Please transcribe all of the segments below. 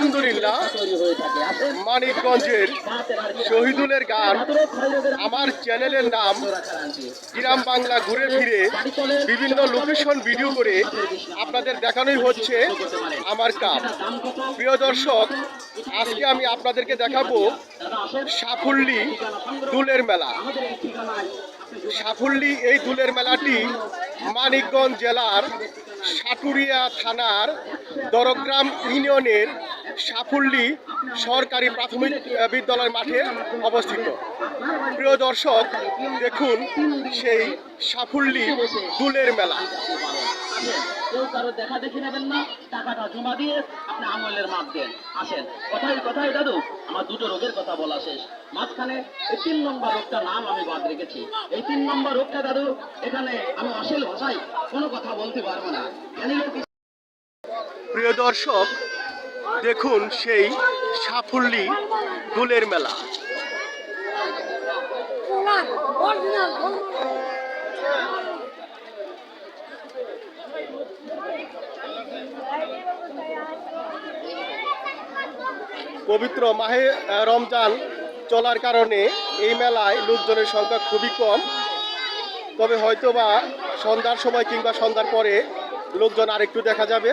আলহামদুলিল্লাহ, মানিকগঞ্জের শহীদুলের গান। আমার চ্যানেলের নাম গ্রাম বাংলা ঘুরে ফিরে বিভিন্ন লোকেশন ভিডিও করে আপনাদের দেখানোই হচ্ছে আমার কাজ প্রিয় দর্শক, আজকে আমি আপনাদেরকে দেখাবো সাফল্যি দুলের মেলা। সাফল্যি এই দুলের মেলাটি মানিকগঞ্জ জেলার সাটুরিয়া থানার দরগ্রাম ইউনিয়নের সাফল্যি সরকারি প্রাথমিক বিদ্যালয় মাঠে অবস্থিত। প্রিয় দর্শক দেখুন সেই সাফল্যি দুলের মেলা। কেউ কারও দেখা দেখি নেবেন না টাকাটা জমা দিয়ে আপনি আমলের মাপ দেন। আসেন। কথাই কথাই দাদু আমার দুটো রোগের কথা বলা শেষ। মাঝখানে এই তিন নম্বর রোগটার নাম আমি বাদ রেখেছি। এই তিন নম্বর রোগটা দাদু এখানে আমি অশ্লীল ভাষায় কোনো কথা বলতে পারব না। প্রিয় দর্শক দেখুন সেই সাফল্যি দুলের মেলা। পবিত্র মাহে রমজান চলার কারণে এই মেলায় লোকজনের সংখ্যা খুবই কম। তবে হয়তোবা সন্ধ্যার সময় কিংবা সন্ধ্যার পরে লোকজন আরেকটু দেখা যাবে।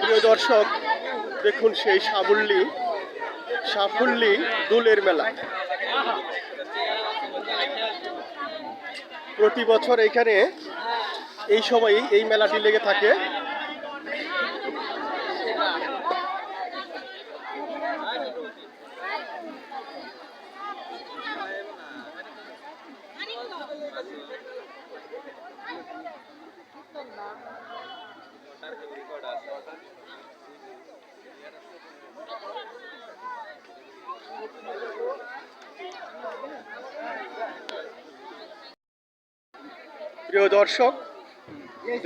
প্রিয় দর্শক, দেখুন সেই সাবল্লী সাফল্যি দুলের মেলা। প্রতি বছর এখানে এই সময়ই এই মেলাটি লেগে থাকে। প্রিয় দর্শক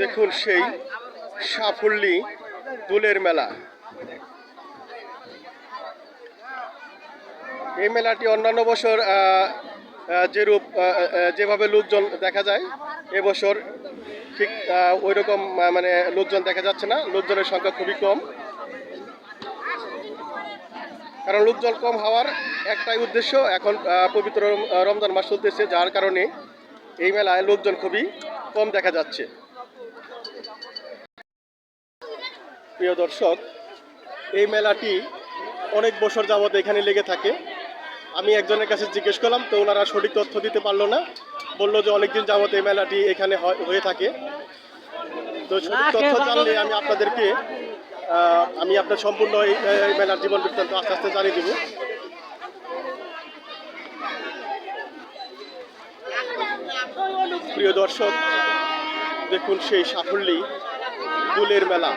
দেখুন সেই সাফল্যি দুলের মেলা। এই মেলাটি অন্যান্য বছর আহ, আহ, যেভাবে লোকজন দেখা যায় এবছর ঠিক ওই রকম মানে লোকজন দেখা যাচ্ছে না। লোকজনের সংখ্যা খুবই কম। কারণ লোকজন কম হওয়ার একটাই উদ্দেশ্য এখন পবিত্র রমজান মাস চলতেছে যার কারণে এই মেলায় লোকজন খুবই কম দেখা যাচ্ছে। প্রিয় দর্শক এই মেলাটি অনেক বছর যাবত এখানে লেগে থাকে। আমি একজনের কাছে জিজ্ঞেস করলাম তো ওনারা সঠিক তথ্য দিতে পারল না। বলল যে অনেকদিন যাবত এই মেলাটি এখানে হয়- হয়ে থাকে। তো সঠিক তথ্য জানলে আমি আপনাদেরকে আমি আপনার সম্পূর্ণ এই মেলার জীবন বৃত্তান্ত আস্তে আস্তে জানিয়ে দেবো। প্রিয় দর্শক দেখুন সেই সাফল্যি দুলের মেলা।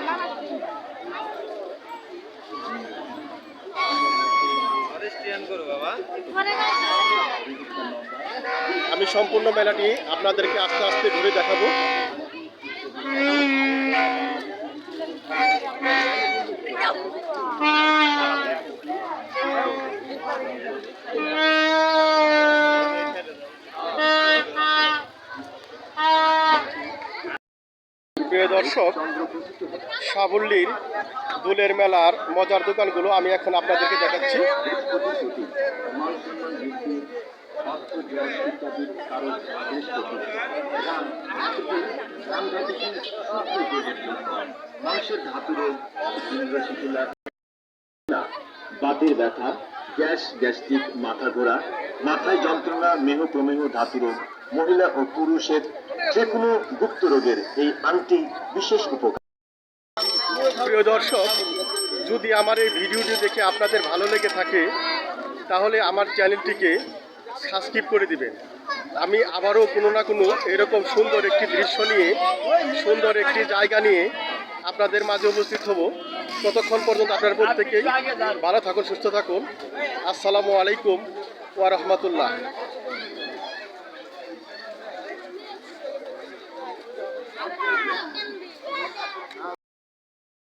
আমি সম্পূর্ণ মেলাটি আপনাদেরকে আস্তে আস্তে ঘুরে দেখাবো। দর্শক, সাবল্লীর দুলের মেলার মজার দোকানগুলো আমি এখন আপনাদেরকে দেখাচ্ছি। বাতের ব্যথা, গ্যাস, গ্যাস্ট্রিক, মাথা ঘোরা, মাথায় যন্ত্রণা মেহ প্রমেহ ধাতু রোগ মহিলা ও পুরুষের যে কোনো গুপ্ত রোগের এই আংটি বিশেষ উপকার। প্রিয় দর্শক, যদি আমার এই ভিডিওটি দেখে আপনাদের ভালো লেগে থাকে, তাহলে আমার চ্যানেলটিকে সাবস্ক্রাইব করে দিবেন। আমি আবারও কোনো না কোনো এরকম সুন্দর একটি দৃশ্য নিয়ে, সুন্দর একটি জায়গা নিয়ে আপনাদের মাঝে উপস্থিত হব। ততক্ষণ পর্যন্ত আপনারা প্রত্যেকেই ভালো থাকুন, সুস্থ থাকুন। আসসালামু আলাইকুম ওয়া রাহমাতুল্লাহ।